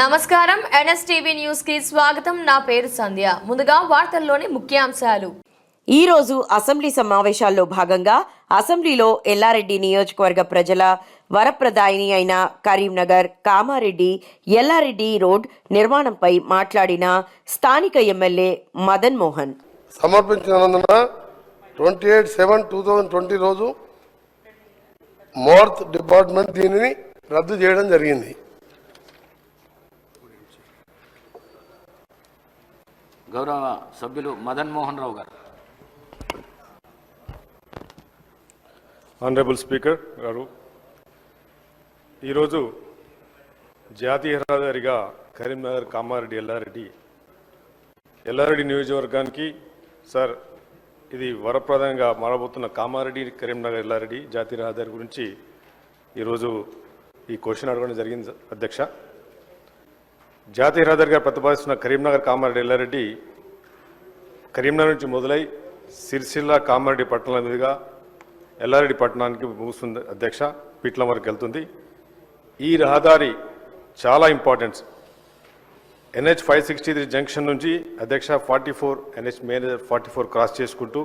నమస్కారం. ఎన్ఎస్టీవీ న్యూస్కి స్వాగతం. నా పేరు సంధ్య. ముందుగా వార్తల్లోని ముఖ్యాంశాలు. ఈ రోజు అసెంబ్లీ సమావేశాల్లో భాగంగా అసెంబ్లీలో ఎల్లారెడ్డి నియోజకవర్గ ప్రజల వరప్రదాయిని అయిన కరీంనగర్ కామారెడ్డి ఎల్లారెడ్డి రోడ్ నిర్మాణంపై మాట్లాడిన స్థానిక MLA Madan Mohan. సమర్పించినందున twenty eight seven two thousand twenty రోజు మోర్త్ డిపార్ట్మెంట్ దీనిని రద్దు చేయడం జరిగింది. గౌరవ సభ్యులు మదన్ మోహన్ రావు గారు. ఆనరబుల్ స్పీకర్ గారు ఈరోజు జాతీయ రహదారిగా కరీంనగర్ కామారెడ్డి ఎల్లారెడ్డి ఎల్లారెడ్డి నియోజకవర్గానికి సార్ ఇది వరప్రదంగా మారబోతున్న కామారెడ్డి కరీంనగర్ ఎల్లారెడ్డి జాతీయ రహదారి గురించి ఈరోజు ఈ క్వశ్చన్ అడగడం జరిగింది అధ్యక్ష. జాతీయ రహదారిగా ప్రతిపాదిస్తున్న కరీంనగర్ కామారెడ్డి ఎల్లారెడ్డి కరీంనగర్ నుంచి మొదలై సిరిసిల్ల కామారెడ్డి పట్టణాల మీదుగా ఎల్లారెడ్డి పట్టణానికి ముగుస్తుంది అధ్యక్ష. పీట్లం వరకు వెళ్తుంది. ఈ రహదారి చాలా importants NH five sixty three junction నుంచి అధ్యక్ష forty four NH manager forty four cross చేసుకుంటూ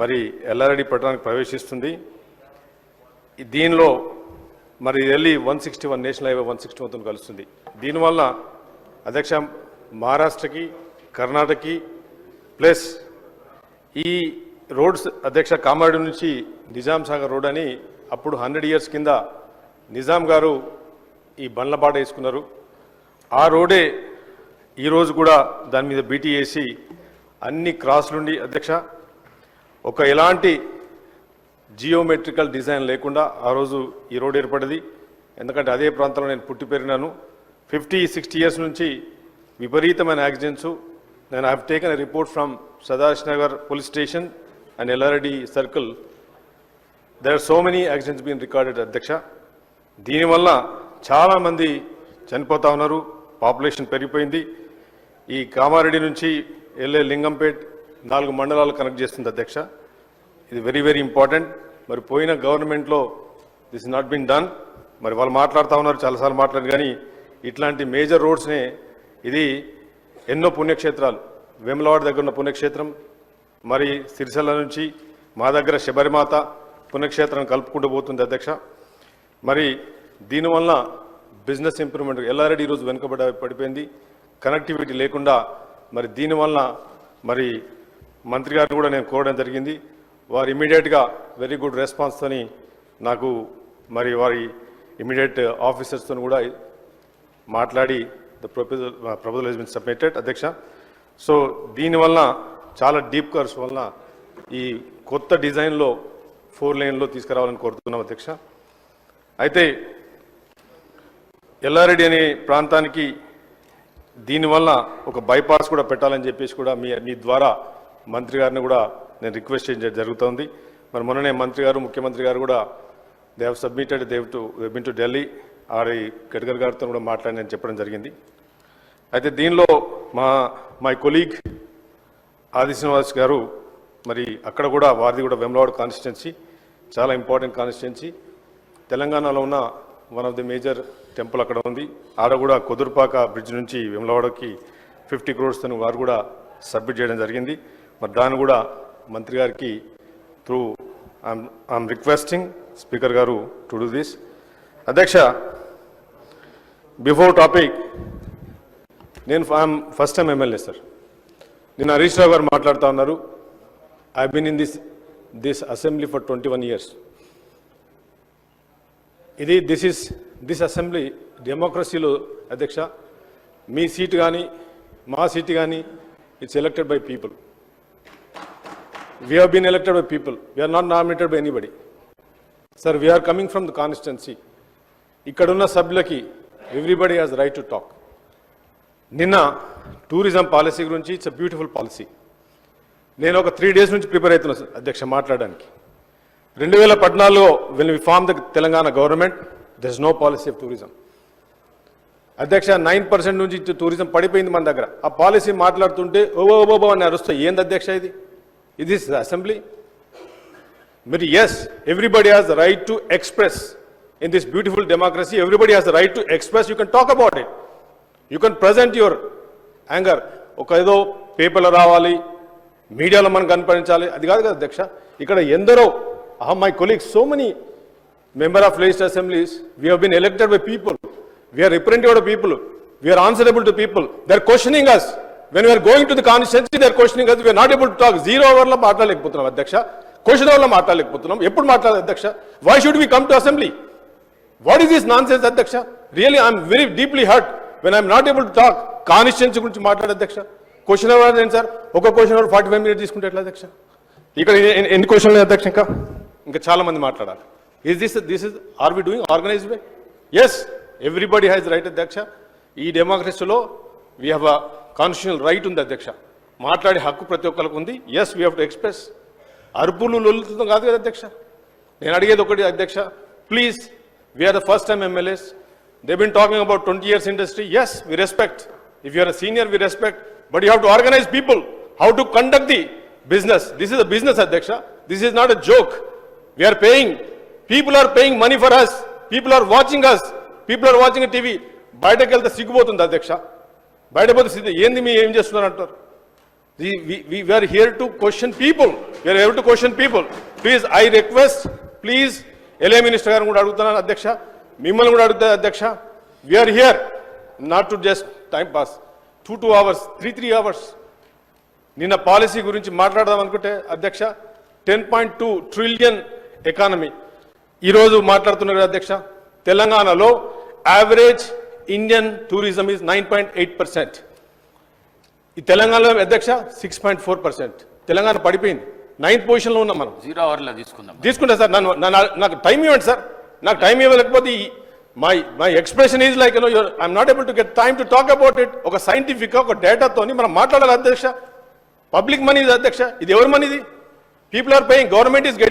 మరి ఎల్లారెడ్డి పట్టణానికి ప్రవేశిస్తుంది. దీనిలో మరి ఇది వెళ్ళి one sixty one national highway one sixty వన్తో కలుస్తుంది. దీనివల్ల అధ్యక్ష మహారాష్ట్రకి కర్ణాటకకి ప్లస్ ఈ రోడ్స్ అధ్యక్ష కామారెడ్డి నుంచి నిజాం సాగర్ రోడ్ అని అప్పుడు హండ్రెడ్ ఇయర్స్ కింద నిజాం గారు ఈ బండ్లబాట వేసుకున్నారు. ఆ రోడే ఈరోజు కూడా దాని మీద బీటీ వేసి అన్ని క్రాస్లుండి అధ్యక్ష ఒక ఎలాంటి జియోమెట్రికల్ డిజైన్ లేకుండా ఆ రోజు ఈ రోడ్ ఏర్పడింది. ఎందుకంటే అదే ప్రాంతంలో నేను పుట్టి పెరిగినాను. ఫిఫ్టీ సిక్స్టీ ఇయర్స్ నుంచి విపరీతమైన యాక్సిడెంట్స్. నేను have taken a report from Sadash Nagar police station and LRD circle. There are so many accidents been recorded అధ్యక్ష. దీనివల్ల చాలామంది చనిపోతూ ఉన్నారు. పాపులేషన్ పెరిగిపోయింది. ఈ కామారెడ్డి నుంచి వెళ్ళే లింగంపేట్ నాలుగు మండలాలు కనెక్ట్ చేస్తుంది అధ్యక్ష. ఇది వెరీ వెరీ ఇంపార్టెంట్ మరి పోయిన గవర్నమెంట్లో దిస్ నాట్ బీన్ డన్ మరి వాళ్ళు మాట్లాడుతూ ఉన్నారు చాలాసార్లు మాట్లాడారు కానీ ఇట్లాంటి మేజర్ రోడ్స్నే ఇది ఎన్నో పుణ్యక్షేత్రాలు. వేములవాడ దగ్గర ఉన్న పుణ్యక్షేత్రం మరి సిరిసిల్ల నుంచి మా దగ్గర శబరిమాత పుణ్యక్షేత్రం కలుపుకుంటూ పోతుంది అధ్యక్ష. మరి దీనివల్ల బిజినెస్ ఇంప్రూవ్మెంట్ ఎల్లారెడ్డి ఈరోజు వెనుకబడ పడిపోయింది. కనెక్టివిటీ లేకుండా మరి దీనివల్ల మరి మంత్రి గారిని కూడా నేను కోరడం జరిగింది. వారు ఇమీడియట్గా వెరీ గుడ్ రెస్పాన్స్తోని నాకు మరి వారి ఇమీడియట్ ఆఫీసర్స్తో కూడా మాట్లాడి the proposal proposal has been submitted అధ్యక్ష. సో దీనివల్ల చాలా డీప్ కర్స్ వలన ఈ కొత్త డిజైన్లో ఫోర్ లైన్లో తీసుకురావాలని కోరుతున్నాం అధ్యక్ష. అయితే ఎల్లారెడ్డి అనే ప్రాంతానికి దీనివల్ల ఒక బైపాస్ కూడా పెట్టాలని చెప్పేసి కూడా మీ మీ ద్వారా మంత్రి గారిని కూడా నేను రిక్వెస్ట్ చేయడం జరుగుతోంది. మరి మొన్ననే మంత్రి గారు ముఖ్యమంత్రి గారు కూడా they have submitted they've to been to Delhi ఆడి గడ్కర్ గారితో కూడా మాట్లాడి నేను చెప్పడం జరిగింది. అయితే దీనిలో మా మై కొలీగ్ ఆది శ్రీనివాస్ గారు మరి అక్కడ కూడా వారిది కూడా వెమ్లవాడ కాన్స్టిట్యున్సీ చాలా ఇంపార్టెంట్ కాన్స్టిట్యున్సీ తెలంగాణలో ఉన్న one of the major temple అక్కడ ఉంది. ఆడ కూడా కుదురుపాక బ్రిడ్జ్ నుంచి వెమ్లవాడకి ఫిఫ్టీ క్రోర్స్ వారు కూడా సబ్మిట్ చేయడం జరిగింది. మరి దాన్ని కూడా మంత్రి గారికి త్రూ ఐఎమ్ రిక్వెస్టింగ్ స్పీకర్ గారు టు డూ దిస్ అధ్యక్ష బిఫోర్ టాపిక్ నేను I'm first time MLA sir నిన్న హరీష్ రావు గారు మాట్లాడుతూ ఉన్నారు. I been in this this assembly for twenty one years ఇది దిస్ ఇస్ దిస్ అసెంబ్లీ డెమోక్రసీలో అధ్యక్ష మీ సీట్ కానీ మా సీట్ కానీ it's elected by people we have been elected by people we're not nominated by anybody sir we're coming from the constituency ఇక్కడున్న సభ్యులకి everybody has right to talk నిన్న tourism policy గురించి ఇట్స్ అ బ్యూటిఫుల్ పాలసీ నేను ఒక three days నుంచి prepare అవుతున్నా సార్ అధ్యక్ష మాట్లాడడానికి. రెండు వేల పద్నాలుగులో will we form the Telangana government there is no policy of tourism అధ్యక్ష నైన్ పర్సెంట్ నుంచి టూరిజం పడిపోయింది మన దగ్గర. ఆ పాలసీ మాట్లాడుతుంటే ఓబో ఓబో అని అరుస్తాయి ఏంది అధ్యక్ష ఇది? ఇది అసెంబ్లీ మీరు as everybody has the right to express in this beautiful democracy everybody has the right to express you can talk about it you can present your anger ఒక ఏదో పేపర్లో రావాలి మీడియాలో మనం కనిపించాలి అది కాదు కదా అధ్యక్ష. ఇక్కడ ఎందరో my colleagues so many member of legislative assemblies, we have been elected by people. We are representative of people. We are answerable to people. When we're going to the constituency there questioning అది we're not they to talk zero అవర్లో మాట్లాడలేకపోతున్నాం అధ్యక్ష. Question అవర్లో మాట్లాడలేకపోతున్నాం. ఎప్పుడు మాట్లాడాలి అధ్యక్ష? Why should we come to assembly what is this nonsense అధ్యక్ష? Really I'm very deeply hurt when I'm not able to talk constituency గురించి మాట్లాడే అధ్యక్ష. క్వశ్చన్ అవర్ ఏంటి సార్? ఒక question hour forty five minutes తీసుకుంటే ఎట్లా అధ్యక్ష? ఇక్కడ ఎన్ని- క్వశ్చన్లు అధ్యక్ష ఇంకా? ఇంకా చాలా మంది మాట్లాడాలి. Is this this is are we doing organise way as everybody has right అధ్యక్ష. ఈ డెమోక్రసీలో we have a constitutional right ఉంది అధ్యక్ష. మాట్లాడే హక్కు ప్రతి ఒక్కరికి ఉంది. As we have to express అరుపులు లొల్లుతుందో కాదు కదా అధ్యక్ష. నేను అడిగేది ఒకటి అధ్యక్ష. Please we're the first time MLAs they been talking about twenty years industry as we respect if you're senior we respect but you have to organise people how to conduct the business this is a business అధ్యక్ష this is not a joke we're paying people are paying money for us people are watching us people are watching TV బయటకు వెళ్తే సిగ్గుపోతుంది అధ్యక్ష. బయట పోతే ఏంది మీ ఏం చేస్తున్నారు అంటారు? We're here to question people we're here to question people please I request please LA minister request, గారిని కూడా అడుగుతున్నాను అధ్యక్ష. మిమ్మల్ని కూడా అడుగుతా అధ్యక్ష. We're here not to just time pass two two hours three three hours నిన్న పాలసీ గురించి మాట్లాడదాం అనుకుంటే అధ్యక్ష ten point two trillion economy ఈరోజు మాట్లాడుతున్నారు కదా అధ్యక్ష. తెలంగాణలో average Indian tourism is nine point eight percent ఈ తెలంగాణలో అధ్యక్ష six point four percent Telangana పడిపోయింది. నైన్త్ పొజిషన్లో ఉన్నాం మనం. జీరో అవర్లో తీసుకుందాం. తీసుకుంటా సార్. నన్ను నాకు టైం ఇవ్వండి సార్. నాకు time ఇవ్వలేకపోతే my my expression is like you know I'm not able to get time to talk about it ఒక సైంటిఫిక్ ఒక డేటాతోని మనం మాట్లాడాలి అధ్యక్ష. పబ్లిక్ మనీ అధ్యక్ష. ఇది ఎవరి మనీ ఇది? People are paying government is getting